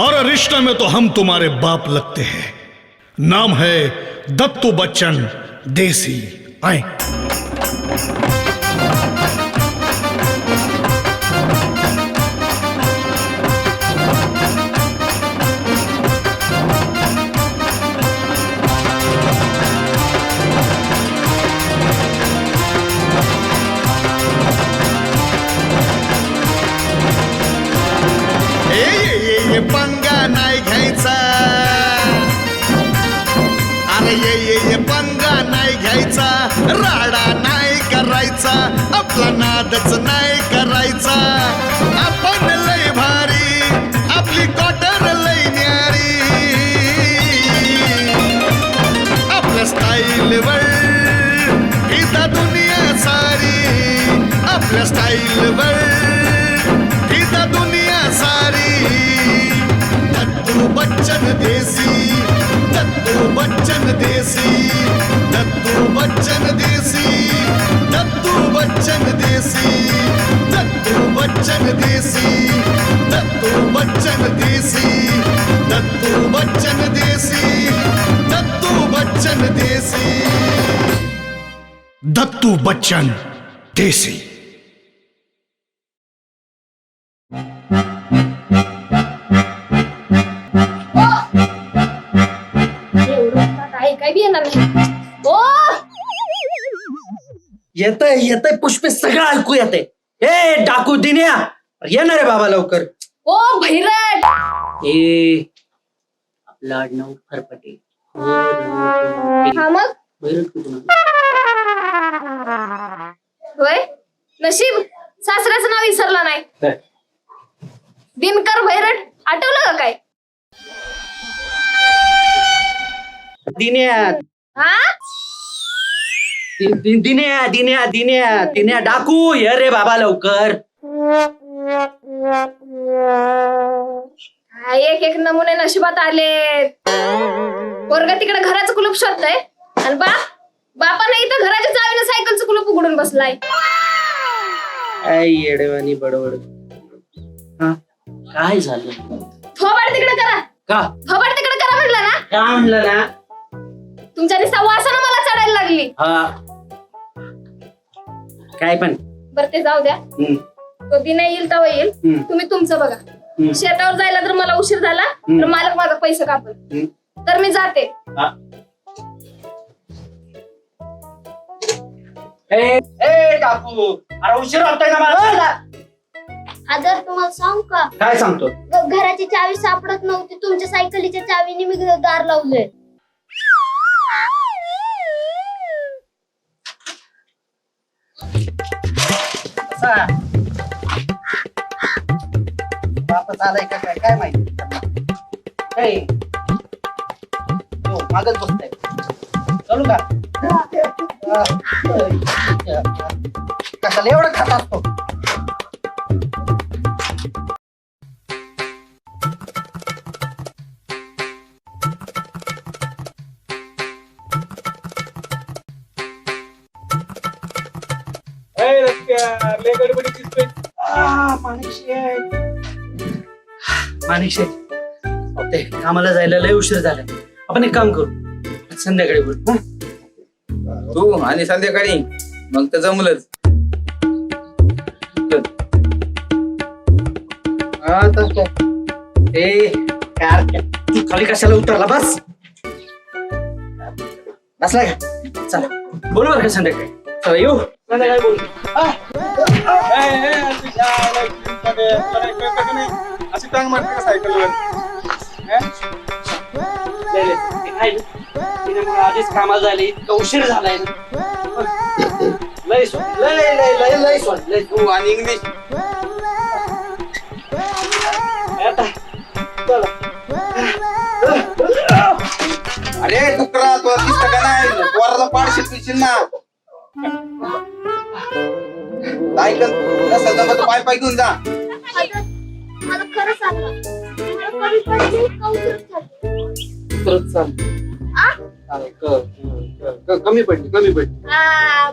और रिश्ते में तो हम तुम्हारे बाप लगते हैं। नाम है दत्तू बच्चन देसी आए। नाही करायचा आपला नादच नाही करायचा. आपण लय भारी आपली कॉटर लय न्यारी. आपल्या स्टाईलवर इथं दुनिया सारी. आपल्या स्टाईलवर इथं दुनिया सारी. दत्तू बच्चन देसी दत्तू बच्चन देसी दत्तू बच्चन देसी। दत्तू बच्चन देसी। येतय येतय पुष्पे सगळं ऐकू येतंय. ए डाकू दिन्या येणार रे बाबा लवकर. ओ भैरट ए आपलं आडनाव फरफटे. हा मग? होय? नशीब सासऱ्याचं नाव विसरला नाही? दिनकर भैरट आठवलं का काय? दिन्या. हा? दि- दि- दिन्या दिन्या दिन्या दिन्या डाकू ये रे बाबा लवकर. एक एक नमुने नशिबात आले पोरगा तिकडे घराचं कुलूप शोधतय. आणि बा बापानं इथं घराच्या चावीनं सायकलचं कुलूप उघडून बसलाय. काय येडेवानी बडबड. हा? काय झालं? थोबाड तिकडे करा. का? थोबाड तिकडे करा म्हटलं ना. काय म्हणलं ना? तुमच्या निस्ता वासानं मला चढायला लागली. हा. काय पण. बरं ते जाऊ द्या. हम्म, तो दिन येईल तेव्हा येईल. हम्म, तुम्ही तुमचं बघा. हम्म, शेतावर जायला जर मला उशीर झाला तर मालक माझा पैसे कापल. हम्म. तर मी जाते. हा. ए ए डाकू अरे उशीर होतोय ना मला. आदर तुम्हाला सांगू का? काय सांगतो? ग- घराची चावी सापडत नव्हती. तुमच्या सायकलीच्या चावीने मी घ- दार लावलंय. कसा वापस आलाय का काय? काय माहिती? काय मागच बसताय. चालू का? कशाला एवढं खात असतो? माणिकशे ते कामाला जायला लय उशीर झाला आपण एक काम करू. संध्याकाळी बोलू? तू आणि संध्याकाळी. मग तर जमलंच. हा, काय. ए. तू खाली कशाला उतरला बस? बसला का? चला. बोलू बरं का संध्याकाळी. चला येऊ. संध्याकाळी बोलू. अशी टांग मारते का सायकलवर? तिने मग आधीच कामाला झाली इतका उशीर झालाय ना. लय लय लय लय लय लय तू आणि इंग्लिश. आता चला. अरे डुकरा तो दिसत का नाही? पोराला पाडशील पिशील ना. सायकल नसेल तर पाय पाय घेऊन जा. मला खरं सांगा कमी करत चालते कमी पडली कमी पडली. हा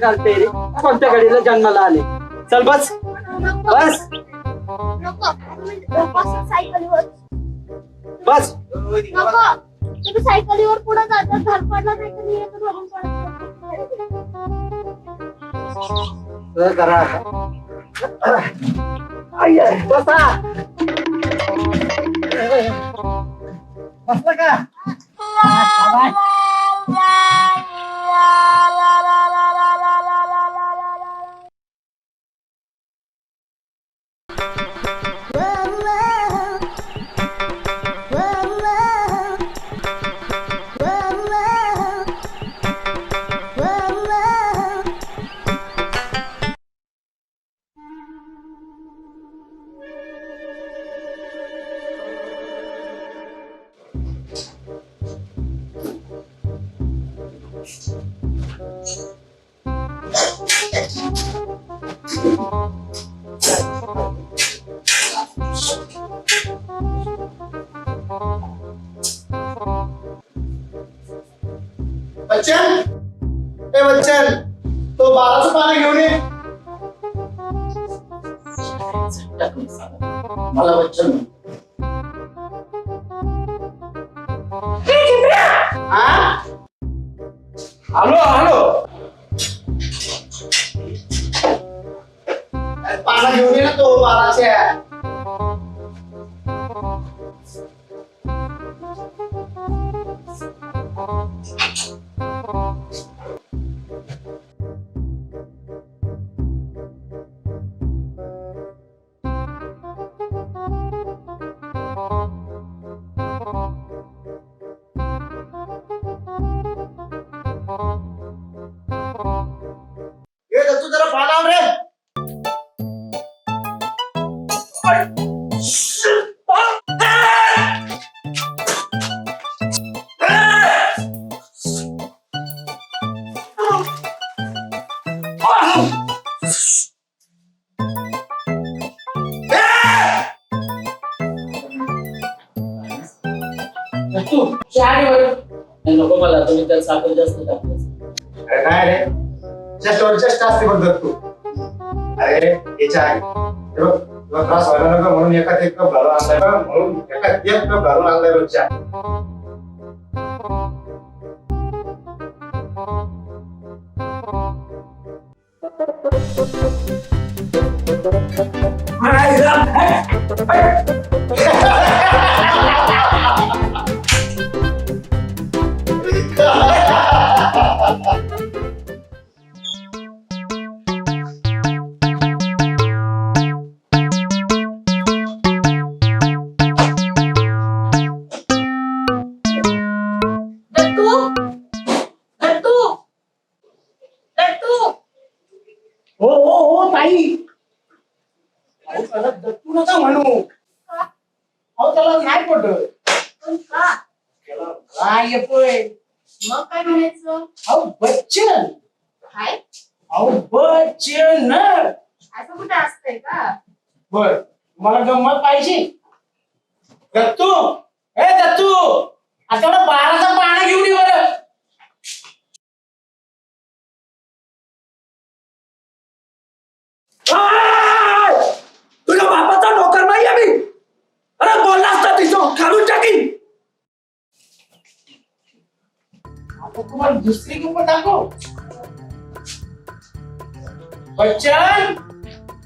काढते रे. कोणत्या गाडीला जन्माला आले? चल बस. बस. बस. सायकलीवर पुढे जातात घर नाही तर मी येतो घरून पडतो. करा आई, आई, बसा बसला बच्चन! ए बच्चन! तो बाराचं पाणी घेऊन ये. मला बच्चन आलो आलो पानं घेऊन ये ना तो बाराच्या नको मला तुम्ही त्यात साखर जास्त अरे नाही रे जस्ट जस्ट असते अरे याच्या आहे हे त्रास व्हायला नको म्हणून एकात एक कप घालून आणलाय बघ, म्हणून एकात एक कप घालून आणलाय रोजच्या दत्तू म्हणायचं अहो बच्चन. काय अहो बच्चन. असं कुठे असतंय का? बर मला गंमत पाहिजे? दत्तू. ए दत्तू. आता बाराचा पाणी घेऊन ये बरं. आय! तुम्हाला दुसरी किंमत दाखव. बच्चन!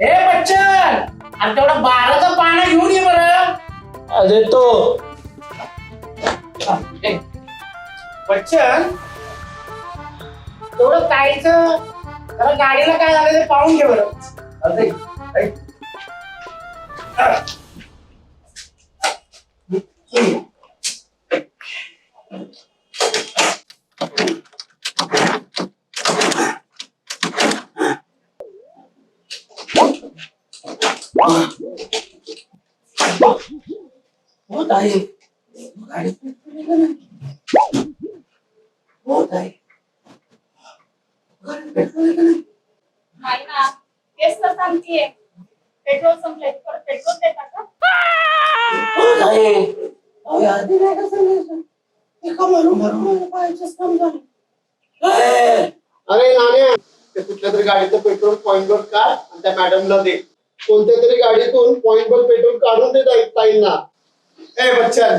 ए बच्चन! आणि तेवढं बाराचं पाणी घेऊन ये बरं. देतो बच्चन! तेवढं कायचं जरा गाडीला काय झालं ते पाहून घे बरं. अरे, ऐक. होत आहे होत आहे नाही? ना तेच तर सांगतेय पेट्रोल संपलंय परत पेट्रोल देता का होत आहे अहो, आधी नाही का सांगायचं एका मारून मारून माझ्या काम ए, अरे नाण्या ते कुठल्या तरी गाडीचं पेट्रोल पॉइंटवर काढ आणि त्या मॅडमला दे कोणत्या तरी गाडीतून पॉइंटवर पेट्रोल काढून दे ताई- ताईंना. ए बच्चन.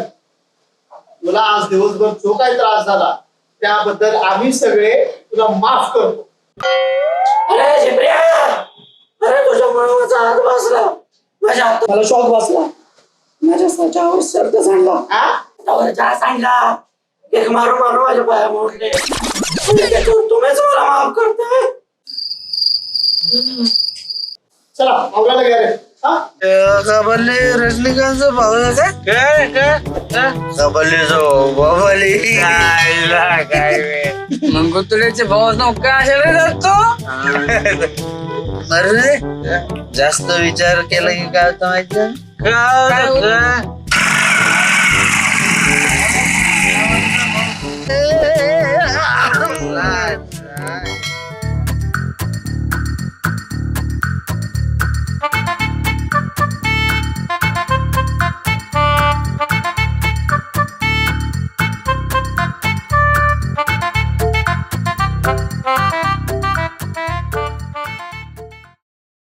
तुला आज दिवसभर जो काही त्रास झाला त्याबद्दल आम्ही सगळे तुला माफ करतो. अरे झिपऱ्या अरे तुझ्यामुळे माझा हात बसला माझ्या हात मला शॉक बसला माझ्या स्वतःवर शब्द सांडला हा त्यावर चहा सांडला एक मारून मारून माझ्या पाया मोडले त्याच्यावर तुम्हीच मला माफ करताय. चला आवडायला घ्या रे. हा? कबल्ली रजनीकांत भाऊ काय? कबल्ली बाबाली. भाऊ नाव काय असेल जातो अरे जास्त विचार केला की काय होतं माहिती काय?